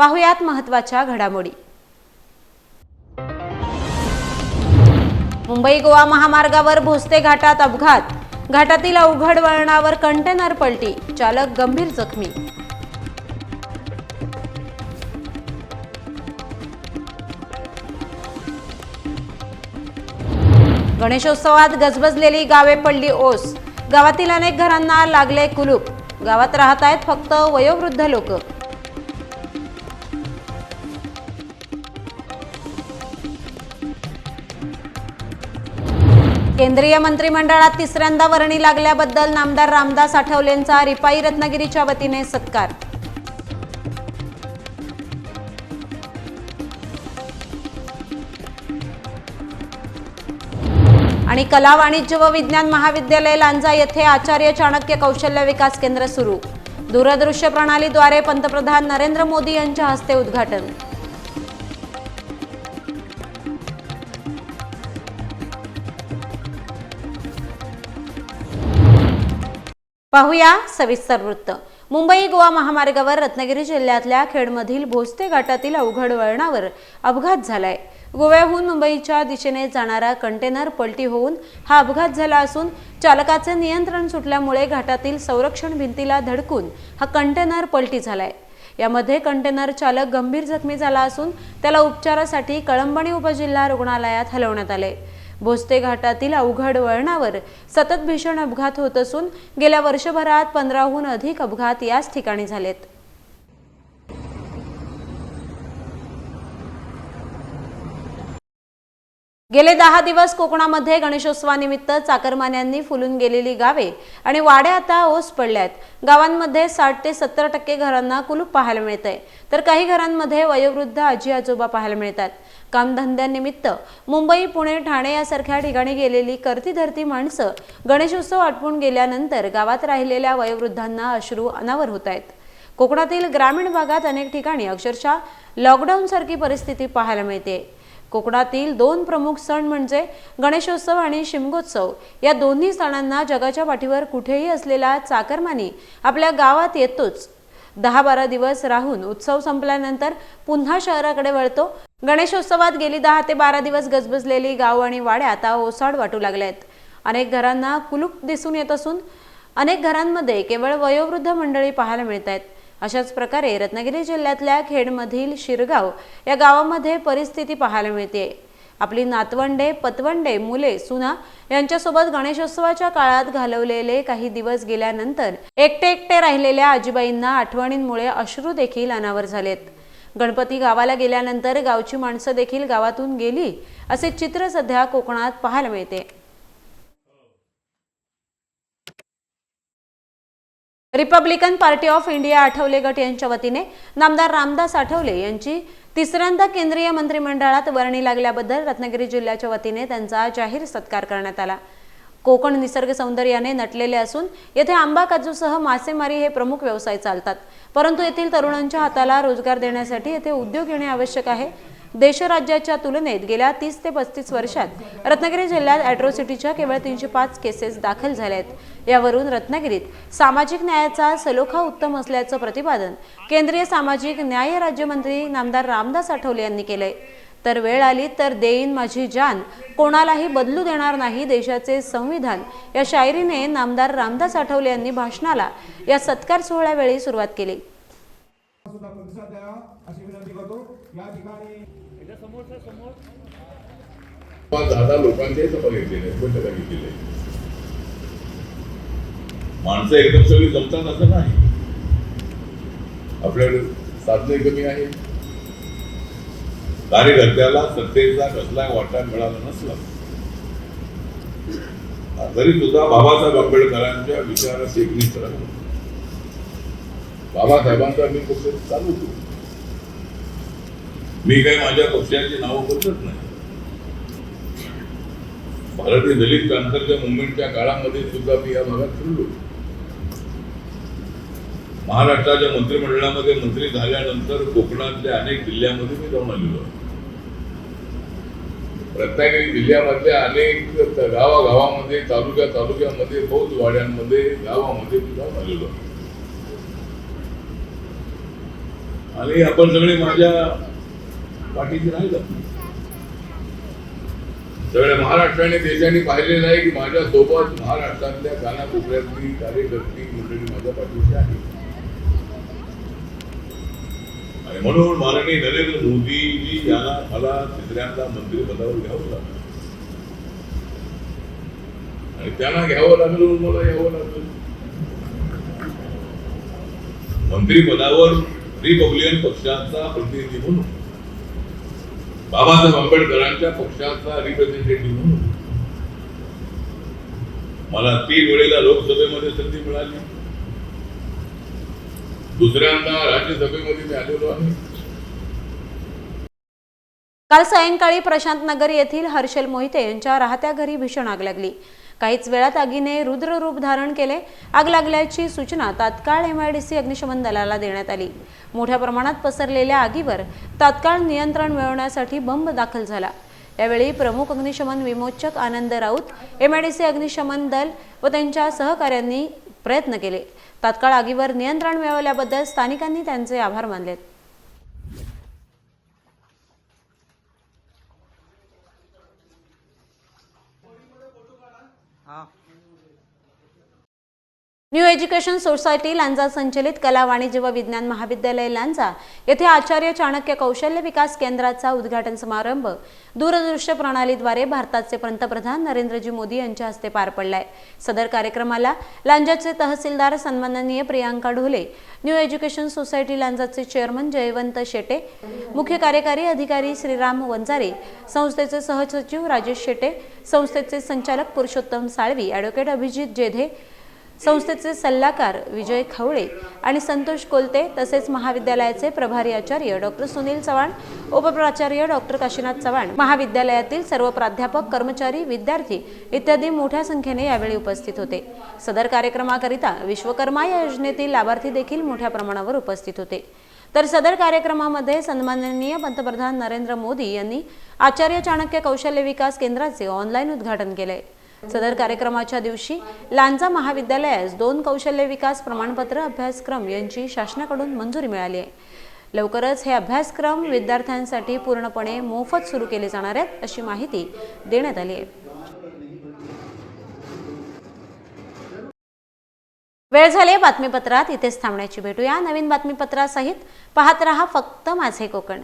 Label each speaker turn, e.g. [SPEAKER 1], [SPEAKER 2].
[SPEAKER 1] पाहुयात महत्त्वाच्या घडामोडी. मुंबई गोवा महामार्गावर भोसते घाटात अपघात. घाटातील अवघड वळणावर कंटेनर पलटी चालक गंभीर जखमी. गणेशोत्सवात गजबजलेली गावे पडली ओस. गावातील अनेक घरांना लागले कुलूप. गावात राहत आहेत फक्त वयोवृद्ध लोक. केंद्रीय मंत्रिमंडळात तिसऱ्यांदा वर्णी लागल्याबद्दल नामदार रामदास आठवलेंचा रिपाई रत्नागिरीच्या वतीने सत्कार. आणि कला वाणिज्य व विज्ञान महाविद्यालय लांजा येथे आचार्य चाणक्य कौशल्य विकास केंद्र सुरू. दूरदृश्य प्रणालीद्वारे पंतप्रधान नरेंद्र मोदी यांच्या हस्ते उद्घाटन. पाहूया सविस्तर वृत्त. मुंबई गोवा महामार्गावर रत्नागिरी जिल्ह्यातल्या खेडमधील भोसते घाटातील अवघड वळणावर अपघात झालाय. गोव्याहून मुंबईच्या दिशेने जाणारा कंटेनर पलटी होऊन हा अपघात झाला असून चालकाचे नियंत्रण सुटल्यामुळे घाटातील संरक्षण भिंतीला धडकून हा कंटेनर पलटी झालाय. यामध्ये कंटेनर चालक गंभीर जखमी झाला असून त्याला उपचारासाठी कळंबणी उपजिल्हा रुग्णालयात हलवण्यात आले भोसते घाटातील अवघड वळणावर सतत भीषण अपघात होत असून गेल्या वर्षभरात पंधराहून अधिक अपघात याच ठिकाणी झालेत. गेले दहा दिवस कोकणामध्ये गणेशोत्सवानिमित्त चाकरमान्यांनी फुलून गेलेली गावे आणि वाड्या आता ओस पडल्यात. गावांमध्ये साठ ते सत्तर टक्के घरांना कुलूप पाहायला मिळतंय. तर काही घरांमध्ये वयोवृद्ध आजी आजोबा पाहायला मिळतात. कामधंद्यानिमित्त मुंबई पुणे ठाणे यासारख्या ठिकाणी गेलेली करती धरती माणसं गणेशोत्सव आटपून गेल्यानंतर गावात राहिलेल्या वयोवृद्धांना अश्रू अनावर होत आहेत. कोकणातील ग्रामीण भागात अनेक ठिकाणी अक्षरशः लॉकडाऊन सारखी परिस्थिती पाहायला मिळते. कोकणातील दोन प्रमुख सण म्हणजे गणेशोत्सव आणि शिमगोत्सव. या दोन्ही सणांना जगाच्या पाठीवर कुठेही असलेला चाकरमानी आपल्या गावात येतोच. दहा बारा दिवस राहून उत्सव संपल्यानंतर पुन्हा शहराकडे वळतो. गणेशोत्सवात गेली दहा ते बारा दिवस गजबजलेली गाव आणि वाड्या आता ओसाड वाटू लागल्या आहेत अनेक घरांना कुलूप दिसून येत असून अनेक घरांमध्ये केवळ वयोवृद्ध मंडळी पाहायला मिळत आहेत अशाच प्रकारे रत्नागिरी जिल्ह्यातल्या खेडमधील शिरगाव या गावामध्ये परिस्थिती पाहायला मिळते आपली नातवंडे पतवंडे मुले सुना यांच्यासोबत गणेशोत्सवाच्या काळात घालवलेले काही दिवस गेल्यानंतर एकटे एकटे राहिलेल्या आजीबाईंना आठवणींमुळे अश्रू देखील अनावर झालेत. गणपती गावाला गेल्यानंतर गावची माणसं देखील गावातून गेली असे चित्र सध्या कोकणात पाहायला मिळते. Republican Party of India Athawale गट यांच्या वतीने नामदार रामदास आठवले यांची तिसऱ्यांदा केंद्रीय मंत्रिमंडळात वर्णी लागल्याबद्दल रत्नागिरी जिल्ह्याच्या वतीने त्यांचा जाहीर सत्कार करण्यात आला. कोकण निसर्ग सौंदर्याने नटलेले असून येथे आंबा काजूसह मासेमारी हे प्रमुख व्यवसाय चालतात. परंतु येथील तरुणांच्या हाताला रोजगार देण्यासाठी येथे उद्योग येणे आवश्यक आहे. देशराज्याच्या तुलनेत गेल्या तीस ते पस्तीस वर्षात रत्नागिरी जिल्ह्यात अॅट्रोसिटीच्या केवळ तीनशे पाच केसेस दाखल झाल्या आहेत. यावरून रत्नागिरीत सामाजिक न्यायाचा सलोखा उत्तम असल्याचं प्रतिपादन केंद्रीय सामाजिक न्याय राज्यमंत्री नामदार रामदास आठवले यांनी केलंय. तर वेळ आली तर देईन माझी जान. कोणालाही बदलू देणार नाही देशाचे संविधान. या शायरीने नामदार रामदास आठवले यांनी भाषणाला या सत्कार सोहळ्यावेळी सुरुवात केली.
[SPEAKER 2] माणसं एकदम सगळी जमतात असं नाही. आपल्याकडे साधने कमी आहे कार्यकर्त्याला सत्तेचा कसला वाटा मिळाला नसला. तरी सुद्धा बाबासाहेब आंबेडकरांच्या विचारात एकनीच राहिलो. बाबासाहेबांचा मी पक्ष चालू मी काही माझ्या पक्षाची नावं बदलत नाही. भारतीय दलित क्रांतीच्या मुवमेंटच्या काळामध्ये सुद्धा मी या भागात फिरलो. महाराष्ट्राच्या मंत्रिमंडळामध्ये मंत्री झाल्यानंतर कोकणातल्या अनेक जिल्ह्यामध्ये मी जाऊन आलेलो आहे. रत्नागिरी जिल्ह्यामधल्या अनेक गावागावामध्ये तालुक्या तालुक्यामध्ये बौद्ध वाड्यांमध्ये गावामध्ये सुद्धा झालेलो आणि आपण सगळे माझ्या पाठीशी राहिलं. सगळ्या महाराष्ट्राने देशाने पाहिलेलं आहे की माझ्या सोबत महाराष्ट्रातल्या कानाकोपऱ्यातली कार्यकर्ती मंडळी माझ्या पाठीशी आहे आणि म्हणून माननीय नरेंद्र मोदीजी यांना मला तिसऱ्यांदा मंत्रिपदावर घ्यावं लागलं. आणि त्यांना घ्यावं लागलं मला यावं लागलं. मंत्रिपदावर रिपब्लिकन पक्षाचा प्रतिनिधी म्हणून बाबासाहेब आंबेडकरांच्या पक्षाचा रिप्रेझेंटेटिव्ह म्हणून मला तीन वेळेला लोकसभेमध्ये संधी मिळाली. दुसऱ्यांदा राज्यसभेमध्ये मी आलेलो आहे.
[SPEAKER 1] काल सायंकाळी प्रशांत नगर येथील हर्षल मोहिते यांच्या राहत्या घरी भीषण आग लागली. काहीच वेळात आगीने रुद्र रूप धारण केले. आग लागल्याची सूचना तात्काळ सी अग्निशमन दलाला देण्यात आली. मोठ्या प्रमाणात पसरलेल्या आगीवर तात्काळ नियंत्रण मिळवण्यासाठी बंब दाखल झाला. यावेळी प्रमुख अग्निशमन विमोचक Anand Raut M I D C अग्निशमन दल व त्यांच्या सहकाऱ्यांनी प्रयत्न केले. तात्काळ आगीवर नियंत्रण मिळवल्याबद्दल स्थानिकांनी त्यांचे आभार मानलेत न्यू एज्युकेशन सोसायटी लांजा संचलित कला वाणिज्य व विज्ञान महाविद्यालय लांजा येथे आचार्य चाणक्य कौशल्य विकास केंद्राचा उद्घाटन समारंभ दूरदृश्य प्रणालीद्वारे भारताचे पंतप्रधान नरेंद्रजी मोदी यांच्या हस्ते पार पडलाय. सदर कार्यक्रमाला लांजाचे तहसीलदार सन्माननीय Priyanka Dhole New Education Society लांजाचे chairman Jaywant Shete मुख्य कार्यकारी अधिकारी श्रीराम वंजारे संस्थेचे सहसचिव राजेश शेटे संस्थेचे संचालक पुरुषोत्तम साळवी ॲडव्होकेट अभिजित जेधे संस्थेचे सल्लागार विजय खवळे आणि संतोष कोलते तसेच महाविद्यालयाचे प्रभारी आचार्य डॉक्टर सुनील चव्हाण उपप्राचार्य डॉक्टर काशीनाथ चव्हाण महाविद्यालयातील सर्व प्राध्यापक कर्मचारी विद्यार्थी इत्यादी मोठ्या संख्येने यावेळी उपस्थित होते. सदर कार्यक्रमाकरिता विश्वकर्मा या योजनेतील लाभार्थी देखील मोठ्या प्रमाणावर उपस्थित होते. तर सदर कार्यक्रमामध्ये सन्माननीय पंतप्रधान नरेंद्र मोदी यांनी आचार्य चाणक्य कौशल्य विकास केंद्राचे ऑनलाईन उद्घाटन केले. सदर कार्यक्रमाच्या दिवशी लांजा महाविद्यालयास दोन कौशल्य विकास प्रमाणपत्र अभ्यासक्रम यांची शासनाकडून मंजुरी मिळाली आहे. लवकरच हे अभ्यासक्रम विद्यार्थ्यांसाठी पूर्णपणे मोफत सुरू केले जाणार आहेत अशी माहिती देण्यात आली आहे. वेळ झाली बातमीपत्रात इथेच थांबण्याची. भेटूया नवीन बातमीपत्रासहित. पाहत रहा फक्त माझे कोकण.